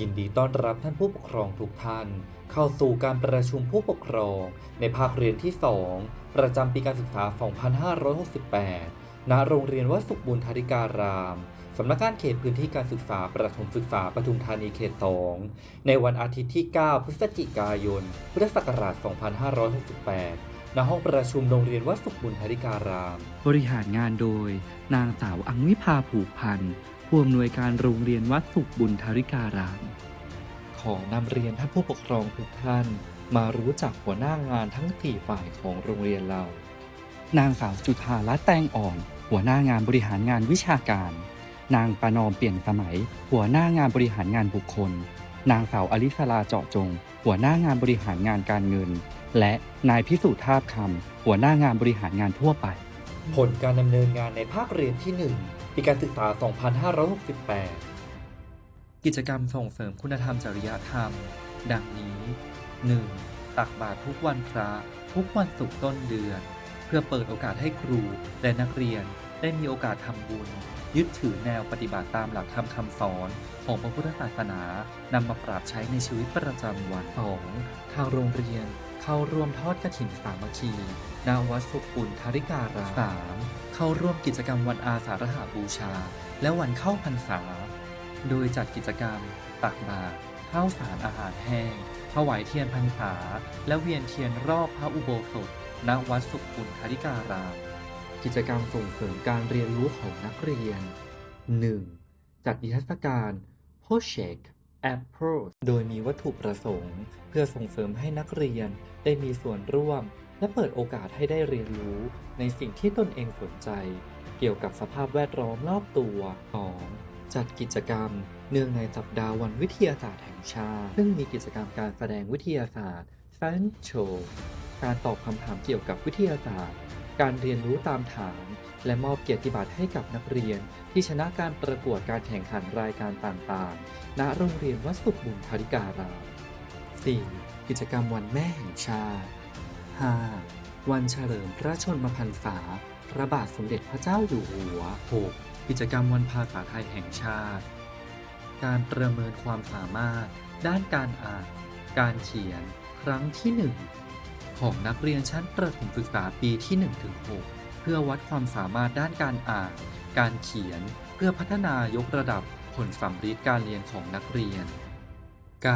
ยินดีต้อนรับท่านผู้ปกครองทุกท่าน เข้าสู่การประชุมผู้ปกครอง ในภาคเรียนที่ 2 ประจำปีการศึกษา 2568 ณ โรงเรียนวัดสุขบุญธาริการาม สำนักงานเขตพื้นที่การศึกษาประถมศึกษาปทุมธานีเขต 2 ในวันอาทิตย์ที่ 9 พฤศจิกายน พุทธศักราช 2568ณห้องประชุมโรงเรียนวัดสุขบุญธาริการาม บริหารงานโดย นางสาวอังวิภาผูกพันธ์ ผู้อำนวยการโรงเรียนวัดสุขบุญธาริการาม ขอนำเรียนท่านผู้ปกครองทุกท่าน มารู้จักหัวหน้างานทั้งสี่ฝ่ายของโรงเรียนเรา นางสาวจุธาละแตงอ่อน หัวหน้างานบริหารงานวิชาการ นางประนอมเปลี่ยนสมัย หัวหน้างานบริหารงานบุคคล นางสาวอลิสลาเจาะจง หัวหน้างานบริหารงานการเงิน และนายพิสุทธิ์ทาบคำหัวหน้างานบริหารงานทั่วไป ผลการดำเนินงานในภาคเรียนที่ 1 ปีการศึกษา 2568 กิจกรรมส่งเสริมคุณธรรมจริยธรรม ดังนี้ 1. ตักบาตรทุกวันพระ ทุกวันศุกร์ต้นเดือน เพื่อเปิดโอกาสให้ครูและนักเรียนได้มีโอกาสทำบุญ ยึดถือแนวปฏิบัติตามหลักธรรมคำสอนของพระพุทธศาสนานำมาปรับใช้ในชีวิตประจำวัน 2. ทางโรงเรียน เข้าร่วมทอดกฐินสามัคคีณวัดสุขบุญธาริการาม 3. เข้าร่วมกิจกรรมวันอาสาฬหบูชา และวันเข้าพรรษา โดยจัดกิจกรรม ตักบาตรข้าวสารอาหารแห้ง ถวายเทียนพรรษา และเวียนเทียนรอบพระอุโบสถ ณ วัดสุขบุญธาริการาม กิจกรรมส่งเสริมการเรียนรู้ของนักเรียน 1. จัดนิทรรศการ Project a p p r o โดยมีวัตถุประสงค์ เพื่อส่งเสริมให้นักเรียนได้มีส่วนร่วม และเปิดโอกาสให้ได้เรียนรู้ในสิ่งที่ตนเองสนใจ เกี่ยวกับสภาพแวดล้อมรอบตัว 2. จัดกิจกรรม เนื่องในสัปดาห์วันวิทยาศาสตร์แห่งชาติ ซึ่งมีกิจกรรมการแสดงวิทยาศาสตร์ Science Show การตอบคำถามเกี่ยวกับวิทยาศาสตร์ การเรียนรู้ตามฐาน และมอบเกียรติบัตรให้กับนักเรียน ที่ชนะการประกวดการแข่งขันรายการต่างๆ ณ โรงเรียนวัดสุขบุญธาริการาม 4. กิจกรรมวันแม่แห่งชาติ 5. วันเฉลิมพระชนมพรรษา พระบาทสมเด็จพระเจ้าอยู่หัว 6. กิจกรรมวันภาษาไทยแห่งชาติ การประเมินความสามารถ ด้านการอ่าน การเขียน ครั้งที่ 1 ของนักเรียนชั้นประถมศึกษาปีที่ 1-6 เพื่อวัดความสามารถด้านการอ่าน การเขียน เพื่อพัฒนายกระดับผลสัมฤทธิ์การเรียนของนักเรียน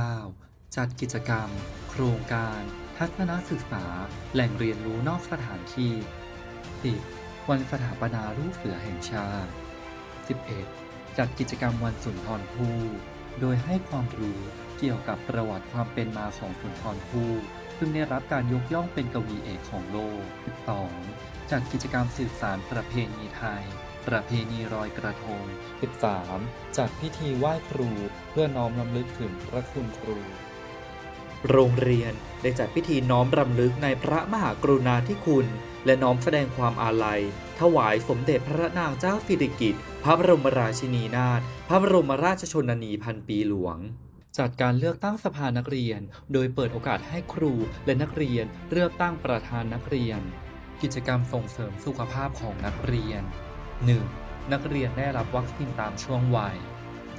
9. จัดกิจกรรม โครงการ ทัศนศึกษา แหล่งเรียนรู้นอกสถานที่ 10. วันสถาปนาลูกเสือแห่งชาติ 11. จัดกิจกรรมวันสุนทรภู่โดยให้ความรู้เกี่ยวกับประวัติความเป็นมาของสุนทรภู่ซึ่งได้รับการยกย่องเป็นกวีเอกของโลก 12. จัดกิจกรรมสืบสารประเพณีไทย ประเพณีรอยกระทง 13. จัดพิธีไหว้ครูเพื่อน้อมรำลึกถึงพระคุณครู โรงเรียนได้จัดพิธีน้อมรำลึกในพระมหากรุณาธิคุณ และน้อมแสดงความอาลัย ถวายสมเด็จพระนางเจ้าสิริกิติ์พระบรมราชินีนาถพระบรมราชชนนีพันปีหลวงจัดการเลือกตั้งสภานักเรียน โดยเปิดโอกาสให้ครูและนักเรียนเลือกตั้งประธานนักเรียน กิจกรรมส่งเสริมสุขภาพของนักเรียน 1. นักเรียนได้รับวัคซีนตามช่วงวัย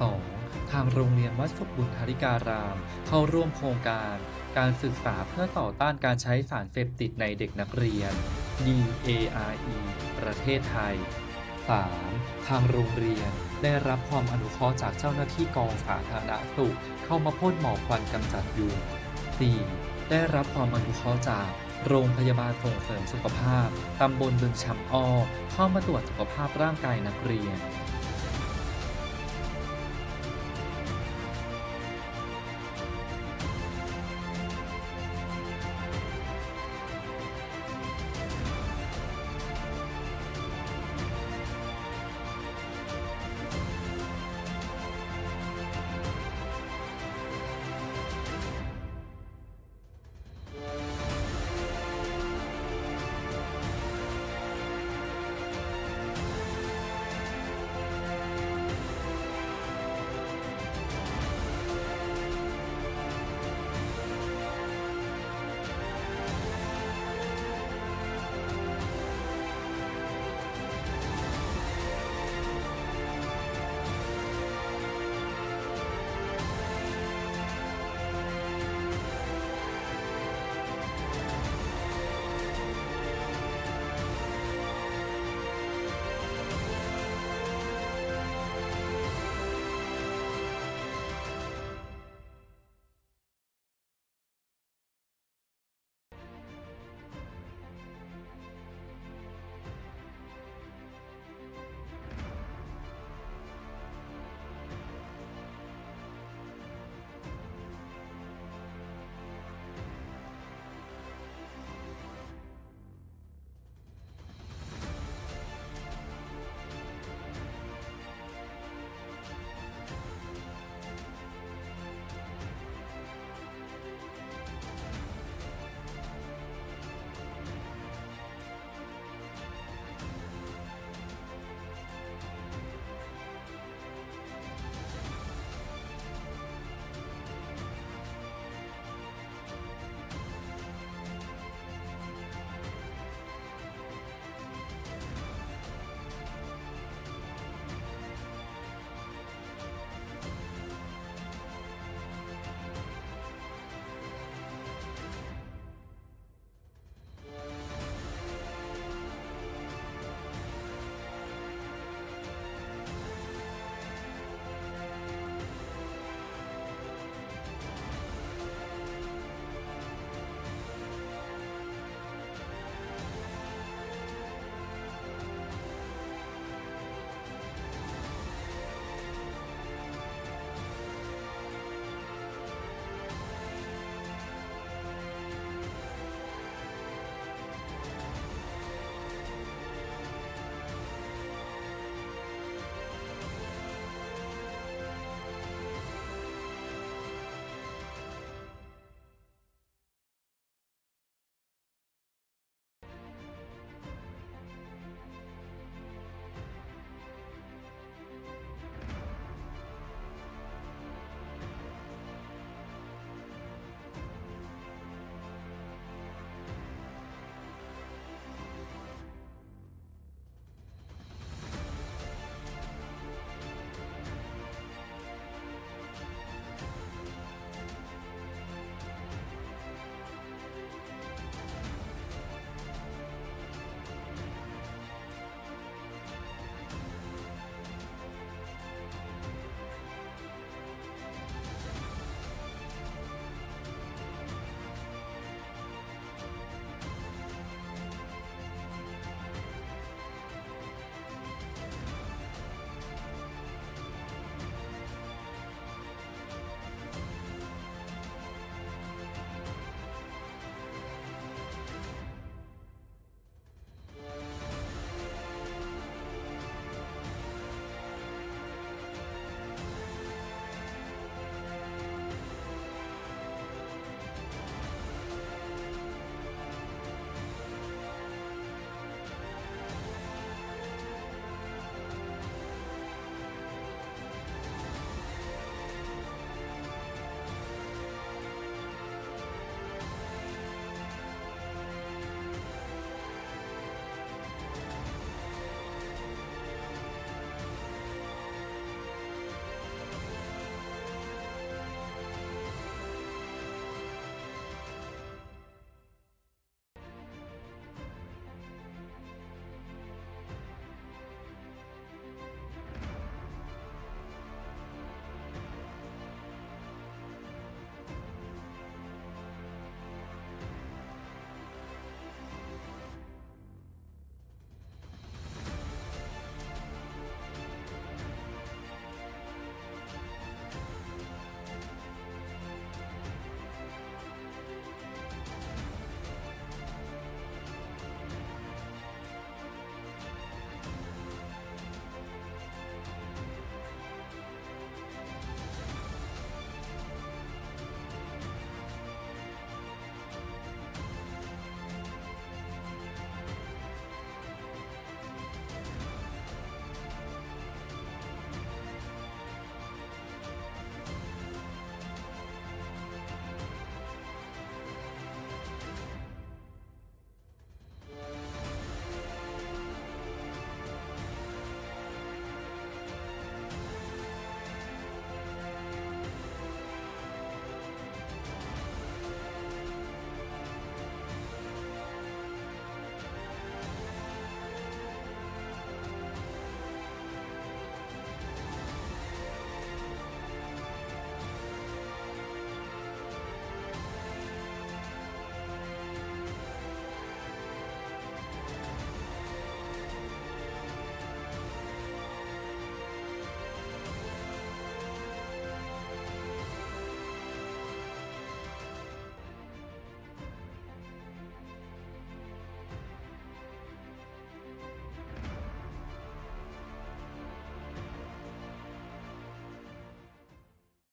2. ทางโรงเรียนวัดสุขบุญธาริการาม เข้าร่วมโครงการ การศึกษาเพื่อต่อต้านการใช้สารเสพติดในเด็กนักเรียน DARE ประเทศไทย 3. ทางโรงเรียนได้รับความอนุเคราะห์จากเจ้าหน้าที่กองสาธารณสุข เข้ามาพ่นหมอกควันกำจัดยุง 4. ได้รับความอนุเคราะห์จาก โรงพยาบาลส่งเสริมสุขภาพ ตำบลบึงชำอ้อเข้ามาตรวจสุขภาพร่างกายนักเรียน